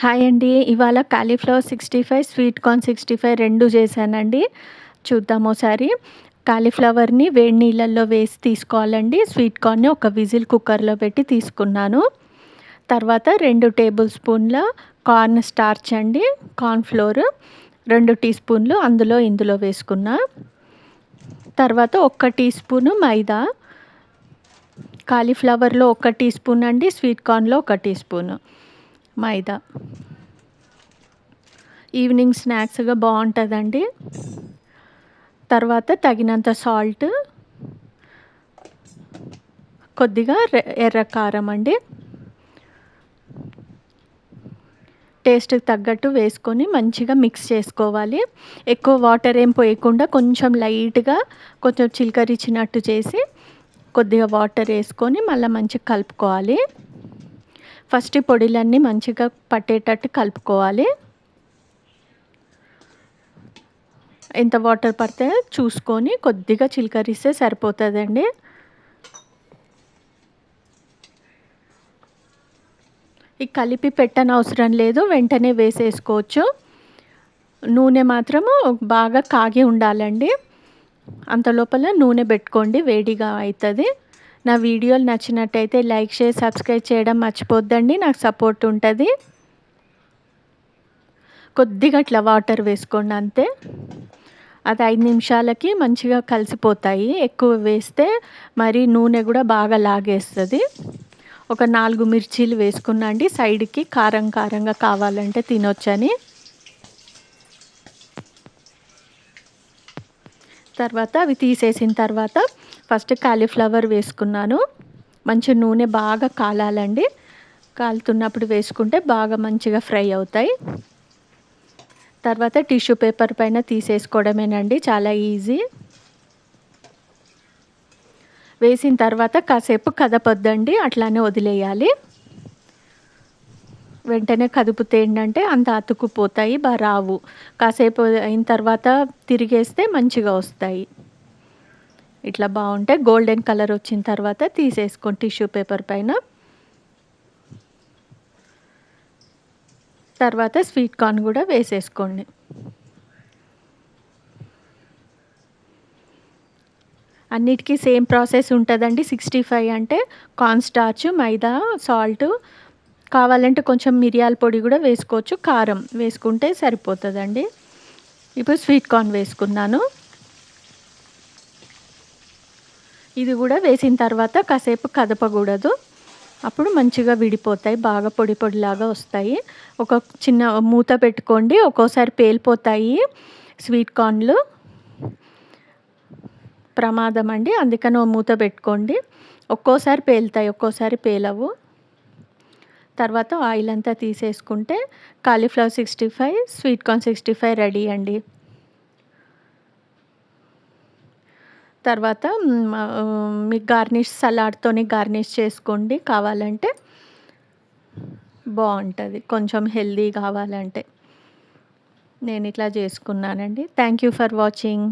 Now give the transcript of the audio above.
Hi అండి. ఇవాళ cauliflower sixty five sweet corn sixty five రెండు చేశానండి. చూద్దాం ఒకసారి కాలీఫ్లవర్ని వేడి నీళ్ళల్లో వేసి తీసుకోవాలండి. స్వీట్ కార్న్ని ఒక విజిల్ కుక్కర్లో పెట్టి తీసుకున్నాను. తర్వాత రెండు టేబుల్ స్పూన్ల కార్న్ స్టార్చ్ అండి కార్న్ ఫ్లోర్ రెండు టీ స్పూన్లు అందులో ఇందులో వేసుకున్నా. తర్వాత ఒక్క టీ స్పూను మైదా. కాలీఫ్లవర్లో ఒక టీ స్పూన్ అండి స్వీట్ కార్న్లో ఒక టీ స్పూను. మైదా. ఈవినింగ్ స్నాక్స్గా బాగుంటుందండి. తర్వాత తగినంత సాల్ట్ కొద్దిగా ఎర్ర కారం అండి. టేస్ట్కి తగ్గట్టు వేసుకొని మంచిగా మిక్స్ చేసుకోవాలి. ఎక్కువ వాటర్ ఏం పోయకుండా కొంచెం లైట్గా కొంచెం చిలకరిచ్చినట్టు చేసి కొద్దిగా వాటర్ వేసుకొని మళ్ళీ మంచిగా కలుపుకోవాలి. ఫస్ట్ పొడిలన్నీ మంచిగా పట్టేటట్టు కలుపుకోవాలి. ఎంత వాటర్ పడితే చూసుకొని కొద్దిగా చిలకరిస్తే సరిపోతుందండి. ఈ కలిపి పెట్టని అవసరం లేదు వెంటనే వేసేసుకోవచ్చు. నూనె మాత్రము బాగా కాగి ఉండాలండి. అంత లోపల నూనె పెట్టుకోండి వేడిగా అవుతుంది. నా వీడియోలు నచ్చినట్టయితే లైక్ చేసి సబ్స్క్రైబ్ చేయడం మర్చిపోద్దండి. నాకు సపోర్ట్ ఉంటుంది. కొద్దిగా అట్లా వాటర్ వేసుకోండి అంతే. అది ఐదు నిమిషాలకి మంచిగా కలిసిపోతాయి. ఎక్కువ వేస్తే మరి నూనె కూడా బాగా లాగేస్తుంది. ఒక నాలుగు మిర్చీలు వేసుకున్నాండి సైడ్కి కారం కారంగా కావాలంటే తినొచ్చని. తర్వాత అవి తీసేసిన తర్వాత ఫస్ట్ కాలీఫ్లవర్ వేసుకున్నాను. మంచి నూనె బాగా కాలాలండి. కాలుతున్నప్పుడు వేసుకుంటే బాగా మంచిగా ఫ్రై అవుతాయి. తర్వాత టిష్యూ పేపర్ పైన తీసేసుకోవడమేనండి చాలా ఈజీ. వేసిన తర్వాత కాసేపు కదపొద్దండి అట్లానే వదిలేయాలి. వెంటనే కదుపుతే ఏంటంటే అంత అతుకుపోతాయి బాగా రావు. కాసేపు అయిన తర్వాత తిరిగేస్తే మంచిగా వస్తాయి. ఇట్లా బాగుంటే గోల్డెన్ కలర్ వచ్చిన తర్వాత తీసేసుకోండి టిష్యూ పేపర్ పైన. తర్వాత స్వీట్ కార్న్ కూడా వేసేసుకోండి. అన్నిటికీ సేమ్ ప్రాసెస్ ఉంటుందండి. సిక్స్టీ ఫైవ్ అంటే కార్న్ స్టార్చ్ మైదా సాల్ట్ కావాలంటే కొంచెం మిరియాల పొడి కూడా వేసుకోవచ్చు. కారం వేసుకుంటే సరిపోతుందండి. ఇప్పుడు స్వీట్ కార్న్ వేసుకున్నాను. ఇది కూడా వేసిన తర్వాత కాసేపు కదపకూడదు. అప్పుడు మంచిగా విడిపోతాయి. బాగా పొడి పొడిలాగా వస్తాయి. ఒక చిన్న మూత పెట్టుకోండి. ఒక్కోసారి పేలిపోతాయి స్వీట్ కార్న్లు. ప్రమాదం అండి. అందుకని మూత పెట్టుకోండి. ఒక్కోసారి పేలుతాయి. ఒక్కోసారి పేలవు. తర్వాత ఆయిల్ అంతా తీసేసుకుంటే cauliflower sixty five sweet corn sixty five ready అండి. తర్వాత మీకు గార్నిష్ సలాడ్తోని గార్నిష్ చేసుకోండి. కావాలంటే బాగుంటుంది కొంచెం హెల్దీ కావాలంటే. నేను ఇట్లా చేసుకున్నానండి. Thank you for watching.